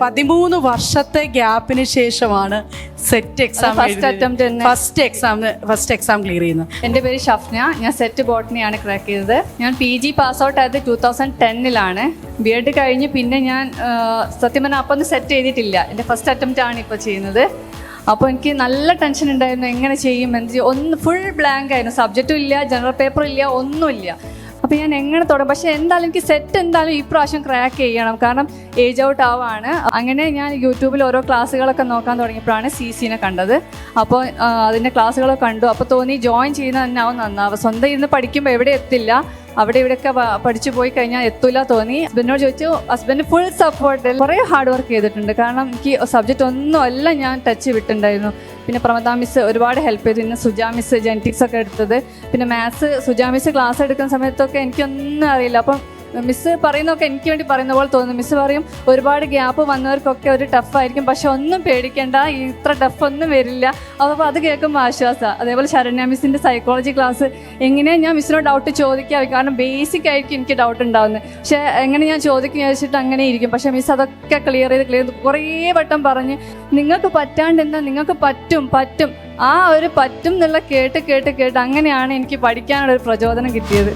പതിമൂന്ന് വർഷത്തെ ഗ്യാപ്പിന് ശേഷമാണ് SET exam first attempt. First exam first exam clear ചെയ്യുന്നത്. എന്റെ പേര് ഷഫ്ന. ഞാൻ സെറ്റ് ബോട്ടണിയാണ് ക്രാക്ക് ചെയ്തത്. ഞാൻ പി ജി പാസ് ഔട്ട് ആയത് ടൂ തൗസൻഡ് ടെന്നിലാണ് ബി എഡ് കഴിഞ്ഞ് പിന്നെ ഞാൻ സത്യം പറഞ്ഞാൽ അപ്പം സെറ്റ് ചെയ്തിട്ടില്ല. എന്റെ ഫസ്റ്റ് അറ്റംപ്റ്റ് ആണ് ഇപ്പോൾ ചെയ്യുന്നത്. അപ്പോൾ എനിക്ക് നല്ല ടെൻഷൻ ഉണ്ടായിരുന്നു. എങ്ങനെ ചെയ്യും? എന്ത് ചെയ്യും? ഒന്ന് ഫുൾ ബ്ലാങ്ക് ആയിരുന്നു. സബ്ജക്റ്റും ഇല്ല ജനറൽ പേപ്പറും ഇല്ല ഒന്നുമില്ല. അപ്പോൾ ഞാൻ എങ്ങനെ തുടങ്ങും? പക്ഷേ എന്തായാലും എനിക്ക് സെറ്റ് എന്തായാലും ഈ പ്രാവശ്യം ക്രാക്ക് ചെയ്യണം. കാരണം ഏജ് ഔട്ട് ആവാണ്. അങ്ങനെ ഞാൻ യൂട്യൂബിൽ ഓരോ ക്ലാസ്സുകളൊക്കെ നോക്കാൻ തുടങ്ങിയപ്പോഴാണ് സി സിനെ കണ്ടത്. അപ്പോൾ അതിന്റെ ക്ലാസ്സുകളൊക്കെ കണ്ടു. അപ്പോൾ തോന്നി ജോയിൻ ചെയ്യുന്ന തന്നെ ആവും നന്നാവുക സ്വന്തം ഇരുന്ന് പഠിക്കുമ്പോൾ എവിടെ എത്തില്ല? അവിടെ ഇവിടെയൊക്കെ പഠിച്ചു പോയി കഴിഞ്ഞാൽ എത്തൂല തോന്നി. ഹസ്ബൻഡിനോട് ചോദിച്ചു ഹസ്ബൻഡ് ഫുൾ സപ്പോർട്ട് കുറേ ഹാർഡ് വർക്ക് ചെയ്തിട്ടുണ്ട്. കാരണം എനിക്ക് സബ്ജക്റ്റ് ഒന്നും അല്ല ഞാൻ ടച്ച് വിട്ടിട്ടുണ്ടായിരുന്നു. പിന്നെ പ്രമദ മിസ് ഒരുപാട് ഹെൽപ്പ് ചെയ്തു. പിന്നെ സുജാ മിസ് ജെനറ്റിക്സ് ഒക്കെ എടുത്തത്. പിന്നെ മാത്സ് സുജാ മിസ് ക്ലാസ് എടുക്കുന്ന സമയത്തൊക്കെ എനിക്കൊന്നും അറിയില്ല. അപ്പം മിസ് പറയുന്നതൊക്കെ എനിക്ക് വേണ്ടി പറയുന്ന പോലെ തോന്നുന്നു. മിസ് പറയും ഒരുപാട് ഗ്യാപ്പ് വന്നവർക്കൊക്കെ ഒരു ടഫായിരിക്കും പക്ഷെ ഒന്നും പേടിക്കേണ്ട ഇത്ര ടഫ് ഒന്നും വരില്ല. അപ്പോൾ അത് കേൾക്കുമ്പോൾ ആശ്വാസമാണ് അതേപോലെ ശരണ്യ മിസ്സിന്റെ സൈക്കോളജി ക്ലാസ് എങ്ങനെയാണ് ഞാൻ മിസ്സിനോട് ഡൗട്ട് ചോദിക്കാം? കാരണം ബേസിക് ആയിരിക്കും എനിക്ക് ഡൗട്ട് ഉണ്ടാവുന്നത് പക്ഷേ എങ്ങനെ ഞാൻ ചോദിക്കും ചോദിച്ചിട്ട് അങ്ങനെ ഇരിക്കും. പക്ഷെ മിസ് അതൊക്കെ ക്ലിയർ ചെയ്ത് ക്ലിയർ ചെയ്ത് കുറേ വട്ടം പറഞ്ഞ് നിങ്ങൾക്ക് പറ്റാണ്ട് എന്താ? നിങ്ങൾക്ക് പറ്റും പറ്റും. ആ ഒരു പറ്റും എന്നുള്ള കേട്ട് കേട്ട് കേട്ട് അങ്ങനെയാണ് എനിക്ക് പഠിക്കാനുള്ള ഒരു പ്രചോദനം കിട്ടിയത്.